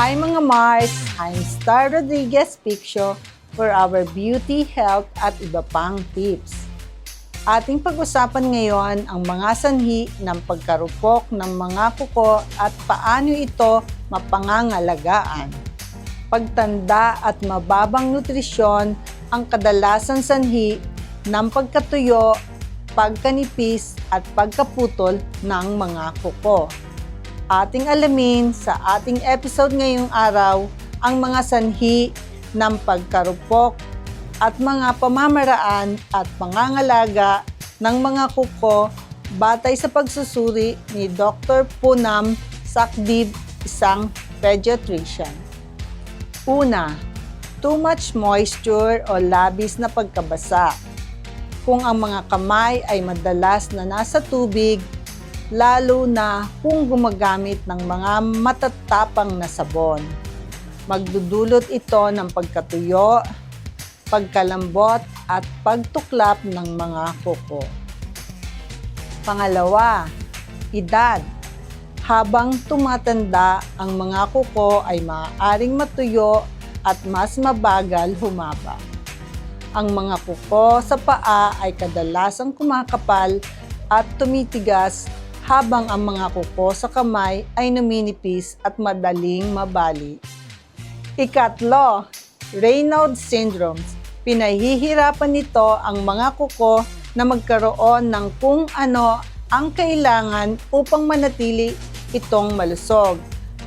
Hi mga Mars! I'm Star Rodriguez Picture for our beauty, health at iba pang tips. Ating pag-usapan ngayon ang mga sanhi ng pagkarupok ng mga kuko at paano ito mapangangalagaan. Pagtanda at mababang nutrisyon ang kadalasan sanhi ng pagkatuyo, pagkanipis at pagkaputol ng mga kuko ating alamin sa ating episode ngayong araw ang mga sanhi ng pagkarupok at mga pamamaraan at pangangalaga ng mga kuko batay sa pagsusuri ni Dr. Punam Sakdib, isang pediatrician. Una, too much moisture o labis na pagkabasa. Kung ang mga kamay ay madalas na nasa tubig, lalo na kung gumagamit ng mga matatapang na sabon. Magdudulot ito ng pagkatuyo, pagkalambot at pagtuklap ng mga kuko. Pangalawa, edad. Habang tumatanda, ang mga kuko ay maaaring matuyo at mas mabagal humaba. Ang mga kuko sa paa ay kadalasang kumakapal at tumitigas habang ang mga kuko sa kamay ay numinipis at madaling mabali. Ikatlo, Raynaud syndrome. Pinahihirapan nito ang mga kuko na magkaroon ng kung ano ang kailangan upang manatili itong malusog.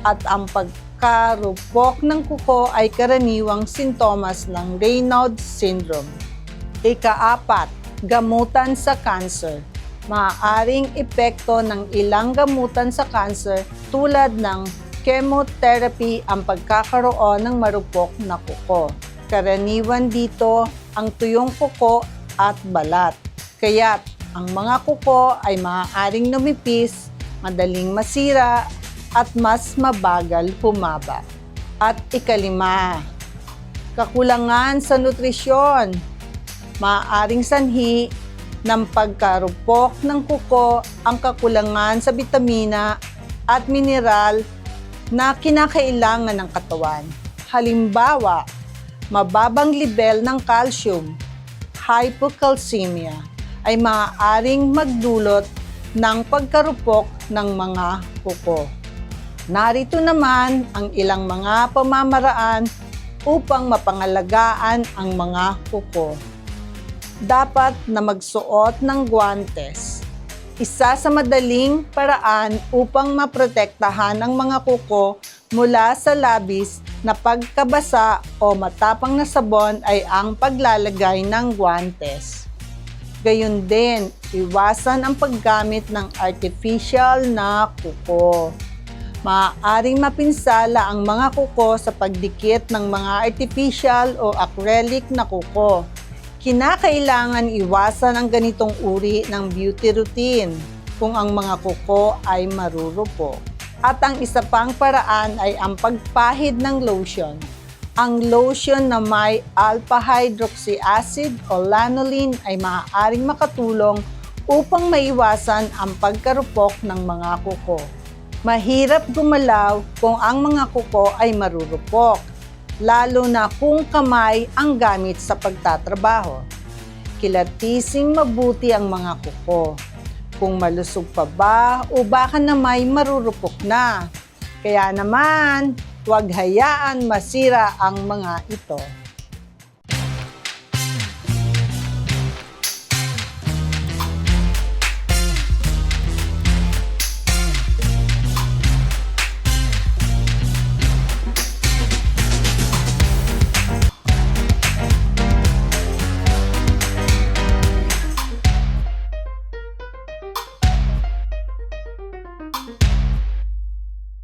At ang pagkarupok ng kuko ay karaniwang sintomas ng Raynaud syndrome. Ikaapat, gamutan sa cancer maaaring epekto ng ilang gamutan sa cancer tulad ng chemotherapy ang pagkakaroon ng marupok na kuko. Karaniwan dito ang tuyong kuko at balat. Kaya't ang mga kuko ay maaaring numipis, madaling masira, at mas mabagal humaba. At ikalima, kakulangan sa nutrisyon. Maaaring sanhi ng pagkarupok ng kuko ang kakulangan sa bitamina at mineral na kinakailangan ng katawan. Halimbawa, mababang level ng calcium, hypocalcemia, ay maaaring magdulot ng pagkarupok ng mga kuko. Narito naman ang ilang mga pamamaraan upang mapangalagaan ang mga kuko dapat na magsuot ng guantes. Isa sa madaling paraan upang maprotektahan ang mga kuko mula sa labis na pagkabasa o matapang na sabon ay ang paglalagay ng guantes. Gayun din, iwasan ang paggamit ng artificial na kuko. Maaaring mapinsala ang mga kuko sa pagdikit ng mga artificial o acrylic na kuko kinakailangan iwasan ang ganitong uri ng beauty routine kung ang mga kuko ay marurupo. At ang isa pang paraan ay ang pagpahid ng lotion. Ang lotion na may alpha hydroxy acid o lanolin ay maaaring makatulong upang maiwasan ang pagkarupok ng mga kuko. Mahirap gumalaw kung ang mga kuko ay marurupok lalo na kung kamay ang gamit sa pagtatrabaho. Kilatising mabuti ang mga kuko. Kung malusog pa ba o baka na may marurupok na. Kaya naman, huwag hayaan masira ang mga ito.